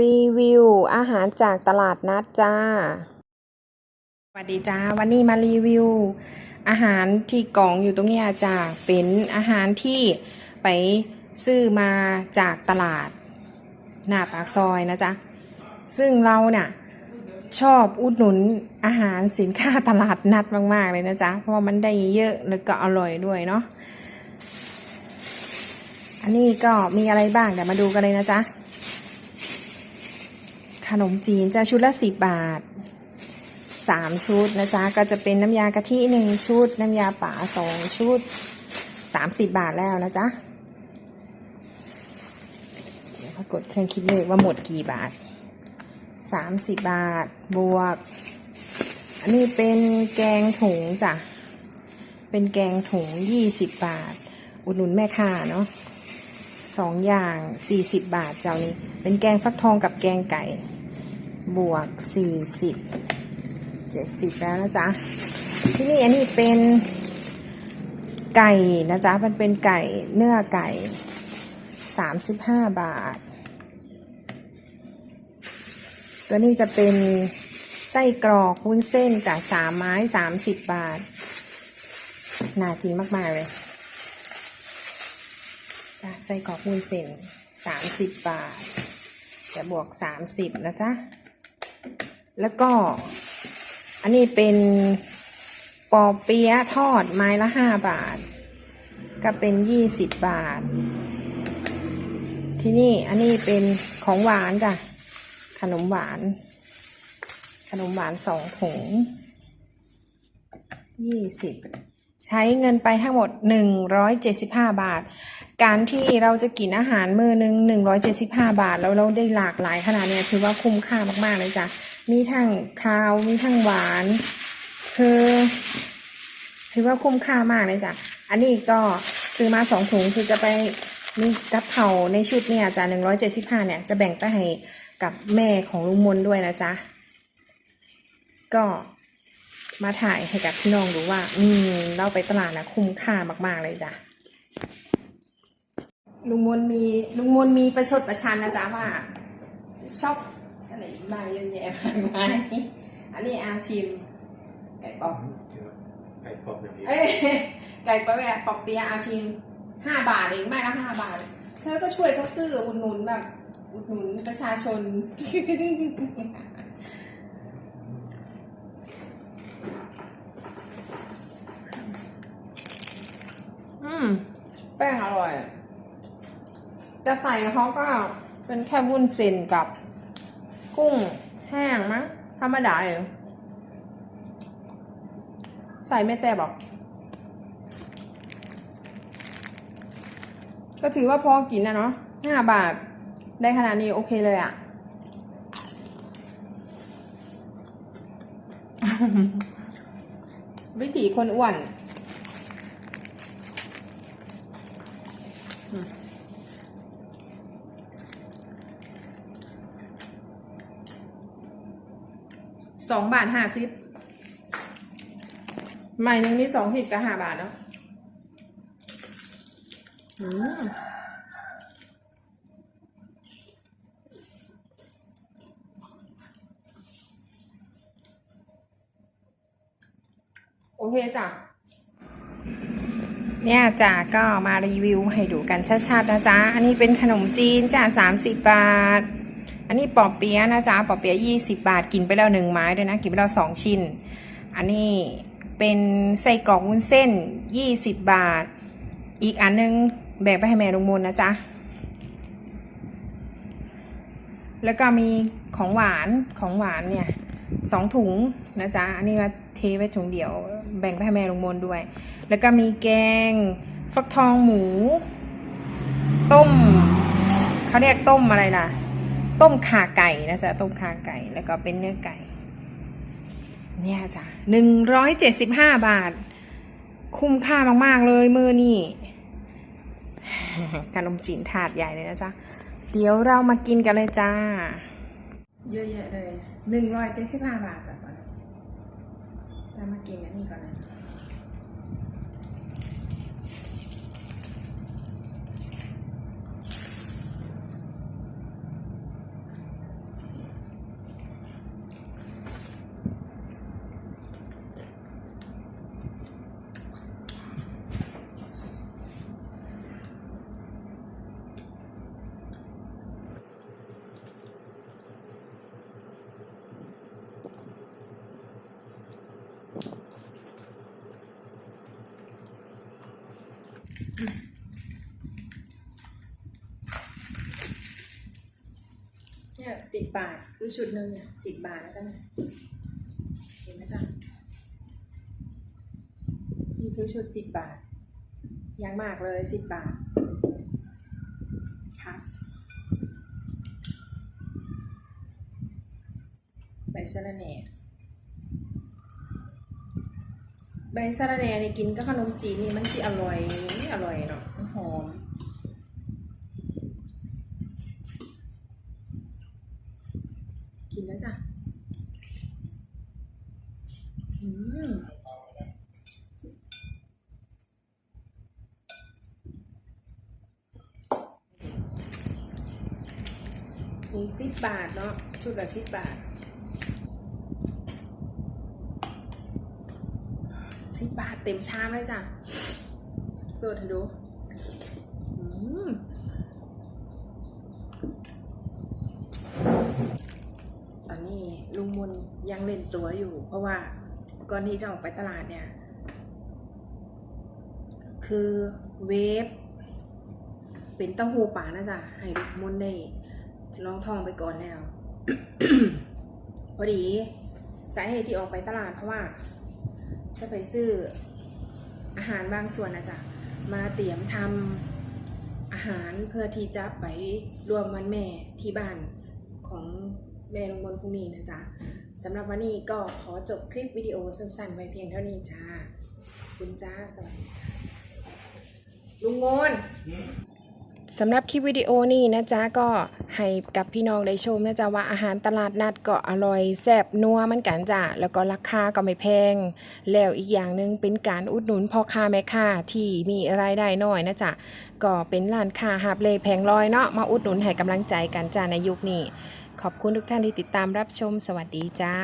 รีวิว อาหารจากตลาดนัดจ้า สวัสดีจ้า วันนี้มารีวิว อาหารที่กล่องอยู่ตรงนี้จ้าเป็นอาหารที่ไปซื้อมาจากตลาด หน้าปากซอยนะจ๊ะ ซึ่งเราเนี่ยชอบอุดหนุนอาหารสินค้าตลาดนัดมาก ๆ เลยนะจ๊ะ เพราะว่ามันได้เยอะแล้วก็อร่อยด้วยเนาะ อันนี้ก็มีอะไรบ้างเดี๋ยวมาดูกันเลยนะจ๊ะ ขนมจีนจะชุดละสิบบาทสามชุดนะจ๊ะก็จะเป็นน้ำยากะทิหนึ่งชุด น้ำยาป่าสองชุดสามสิบบาทแล้วนะจ๊ะเดี๋ยวปรากฏเครื่องคิดเลขว่าหมดกี่บาทสามสิบบาทบวก อันนี้เป็นแกงถุงจ้ะเป็นแกงถุงยี่สิบบาท อุดหนุนแม่ค้าเนาะสองอย่างสี่สิบบาทเจ้านี้ เป็นแกงฟักทองกับแกงไก่ บวกสี่สิบเจ็ดสิบแล้วนะจ๊ะ ที่นี่อันนี้เป็นไก่นะจ๊ะ มันเป็นไก่เนื้อไก่สามสิบห้าบาท ตัวนี้จะเป็นไส้กรอกวุ้นเส้นจากสามไม้สามสิบบาท น่ากินมาก ๆ เลยจ้ะไส้กรอกวุ้นเส้นสามสิบบาท จะบวกสามสิบนะจ๊ะ แล้วก็อันนี้เป็นปอเปี๊ยะทอดไม้ละห้าบาท ก็เป็นยี่สิบบาท ที่นี่อันนี้เป็นของหวานจ้ะ ขนมหวาน ขนมหวานสองถุงยี่สิบ ใช้เงินไปทั้งหมด 175 บาท การที่เราจะกินอาหารมือหนึ่ง175 บาท แล้วเราได้หลากหลายขนาดเนี้ยถือว่าคุ้มค่ามากๆเลยจ้ะ มีทั้งคาว มีทั้งหวาน คือ ถือว่าคุ้มค่ามากเลยจ้ะ อันนี้ก็ซื้อมาสองถุงคือจะไปมีกับเขาในชุดเนี่ยจ้ะ175 เนี่ยจะแบ่งไปให้กับแม่ของลุงมนด้วยนะจ๊ะ ก็ มาถ่ายให้กับพี่น้องดูว่า อืม เราไปตลาดนะคุ้มค่ามาก ๆ เลยจ้ะ ลุงมนมีลุงมนมีประชดประชันนะจ๊ะว่าชอบอะไรมาเยอะแยะมากมายอันนี้อาชิม ไก่ป๊อปไก่กรอบอย่างนี้เอ้ยไก่ป๊อปแบบปอปเปียะอาชิมห้าบาทเองไม่ละห้าบาท เธอก็ช่วยเขาซื้ออุดหนุนแบบอุดหนุนประชาชน อืม แป้งอร่อยแต่ใส่เขาก็เป็นแค่วุ้นเส้นกับ กุ้งแห้งมั้งธรรมดาเองใส่ไม่แซ่บหรอก ก็ถือว่าพอกินนะเนาะห้าบาท ได้ขนาดนี้โอเคเลยอะวิถีคนอ้วน สองบาทห้าสิบใหม่หนึ่งนี่สองสิบกับห้าบาทเนาะอืมโอเคจ้ะเนี่ยจ้ะก็มารีวิวให้ดูกันชัดๆนะจ๊ะ อันนี้เป็นขนมจีนจ้ะสามสิบบาท อันนี้ปอเปี๊ยะนะจ๊ะปอเปี๊ยะยี่สิบบาทกินไปแล้วหนึ่งไม้ด้วยนะกินไปแล้วสองชิ้น อันนี้เป็นไส้กรอกวุ้นเส้นยี่สิบบาท อีกอันนึงแบ่งไปให้แม่ลุงมนนะจ๊ะแล้วก็มีของหวานของหวานเนี่ยสองถุงนะจ๊ะอันนี้มาเทไว้ถุงเดียว แบ่งไปให้แม่ลุงมนด้วย แล้วก็มีแกงฟักทองหมู ต้มเขาเรียกต้มอะไรล่ะ ต้มขาไก่นะจ๊ะต้มขาไก่แล้วก็เป็นเนื้อไก่ เนี่ยจ้ะหนึ่งร้อยเจ็ดสิบห้าบาท คุ้มค่ามาก ๆ เลยมือนี่ขนมจีนถาดใหญ่เลยนะจ๊ะ เดี๋ยวเรามากินกันเลยจ้า เยอะแยะเลยหนึ่งร้อยเจ็ดสิบห้าบาทจ้ะก่อนจะมากินอันนี้ก่อนนะ เนี่ยสิบบาทคือชุดหนึ่งเนี่ยสิบบาทนะจ๊ะเนี่ยเห็นไหมจ๊ะนี่คือชุดสิบบาทยังมากเลยสิบบาทค่ะใบสะระแหน่ใบสะระแหน่นี่กินกับขนมจีนนี่มันจีอร่อยอร่อยเนาะมันหอม กินแล้วจ้ะ อืม มีสิบบาทเนาะชุดละสิบบาทสิบบาทเต็มชามเลยจ้ะสดให้ดูตอนนี้ลุงมนยังเล่นตัวอยู่ เพราะว่าก่อนที่จะออกไปตลาดเนี่ย คือเวฟเป็นเต้าหู้ป่านะจ๊ะให้ลุงมนได้ ลองทองไปก่อนแล้ว พอดี สาเหตุที่ออกไปตลาดเพราะว่า จะไปซื้ออาหารบางส่วนนะจ๊ะมาเตรียมทำอาหารเพื่อที่จะไปรวมวันแม่ที่บ้านของแม่ลงบนพรุ่งนี้นะจ๊ะสำหรับวันนี้ก็ขอจบคลิปวิดีโอสั้นๆไว้เพียงเท่านี้จ้าคุณจ้าสวัสดีจ้าลุงมน สำหรับคลิปวิดีโอนี้นะจ๊ะก็ให้กับพี่น้องได้ชมนะจ๊ะว่าอาหารตลาดนัดก็อร่อยแซ่บนัวมันกันจ้ะแล้วก็ราคาก็ไม่แพง แล้วอีกอย่างหนึ่งเป็นการอุดหนุนพ่อค้าแม่ค้าที่มีรายได้น้อยนะจ๊ะก็เป็นร้านค้าหาบเล่แพงลอยเนาะมาอุดหนุนให้กำลังใจกันจ้าในยุคนี้ ขอบคุณทุกท่านที่ติดตามรับชมสวัสดีจ้า